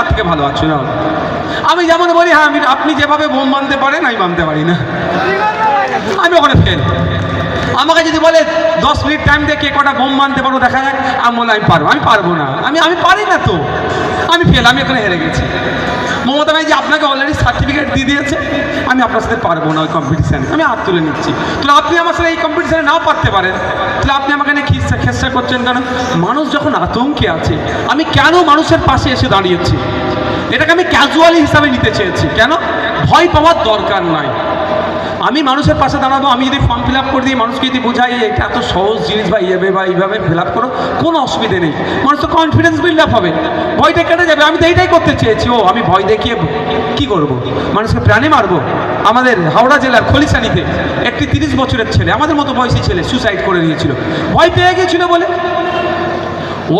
আমার থেকে ভালো আছো না আমি যেমন বলি হ্যাঁ আমি, আপনি যেভাবে বোম মানতে পারেন, আমি মানতে পারি না। আমি ওখানে ফেল। আমাকে যদি বলে, দশ মিনিট টাইম দিয়ে কে কটা বোম মানতে পারব, দেখা যাক। আমি বলে, আমি পারব আমি পারব না। আমি আমি পারি না তো। আমি ফেল, আমি এখানে হেরে গেছি। মমতা ভাই যে আপনাকে অলরেডি সার্টিফিকেট দিয়ে দিয়েছে। আমি আপনার সাথে পারব না ওই কম্পিটিশানে আমি হাত তুলে নিচ্ছি। তাহলে আপনি আমার সাথে এই কম্পিটিশানে নাও পারতে পারেন। তাহলে আপনি আমাকে নিয়ে খিস্তা খেসা করছেন কেন? মানুষ যখন আতঙ্কে আছে, আমি কেন মানুষের পাশে এসে দাঁড়িয়েছি? এটাকে আমি ক্যাজুয়ালি হিসাবে নিতে চেয়েছি। কেন? ভয় পাওয়ার দরকার নাই। আমি মানুষের পাশে দাঁড়াবো, আমি যদি ফর্ম ফিল আপ করে দিই, মানুষকে যদি বোঝাই, এটা এত সহজ জিনিস বা ইয়েবে বা এইভাবে ফিল আপ করো, কোনো অসুবিধে নেই। মানুষ তো কনফিডেন্স বিল্ড আপ হবে। ভয়টা কেটে যাবে। আমি তো এইটাই করতে চেয়েছি। ও, আমি ভয় দেখিয়ে কি করব? মানুষকে প্রাণে মারবো? আমাদের হাওড়া জেলার খলিসানিতে একটি তিরিশ বছরের ছেলে, আমাদের মতো বয়সী ছেলে সুসাইড করে নিয়েছিল ভয় পেয়ে গিয়েছিল বলে।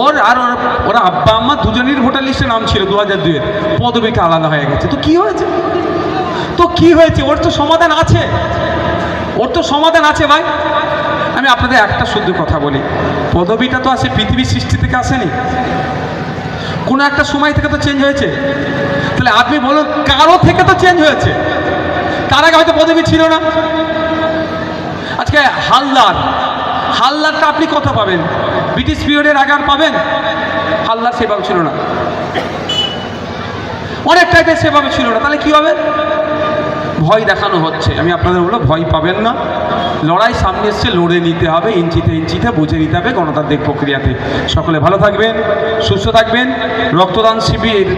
ওর আর ওর, ওরা আব্বা, আম্মা দুজনের ভোটার লিস্টে নাম ছিল দু হাজার দুইয়ের। পদবিটা আলাদা হয়ে গেছে। তো কি হয়েছে? তো কি হয়েছে? ওর তো সমাধান আছে। ওর তো সমাধান আছে ভাই। আমি আপনাদের একটা শুদ্ধ কথা বলি। পদবিটা তো আসে পৃথিবীর সৃষ্টি থেকে আসেনি। কোনো একটা সময় থেকে তো চেঞ্জ হয়েছে। তাহলে আপনি বলুন, কারও থেকে তো চেঞ্জ হয়েছে। তার আগে হয়তো পদবি ছিল না। আজকে হালদার। হালদারটা আপনি কত পাবেন। ব্রিটিশ পিরিয়ডের আগে আর পাবেন। হালদার সেভাবে ছিল না। অনেক টাইপের সেভাবে ছিল না। তাহলে কী হবে? ভয় দেখানো হচ্ছে। আমি আপনাদের বলব, ভয় পাবেন না। লড়াই সামনে এসছে, লড়ে নিতে হবে, ইঞ্চিতে ইঞ্চিতে বুঝে নিতে হবে গণতান্ত্রিক প্রক্রিয়াতে। সকলে ভালো থাকবেন, সুস্থ থাকবেন। রক্তদান শিবির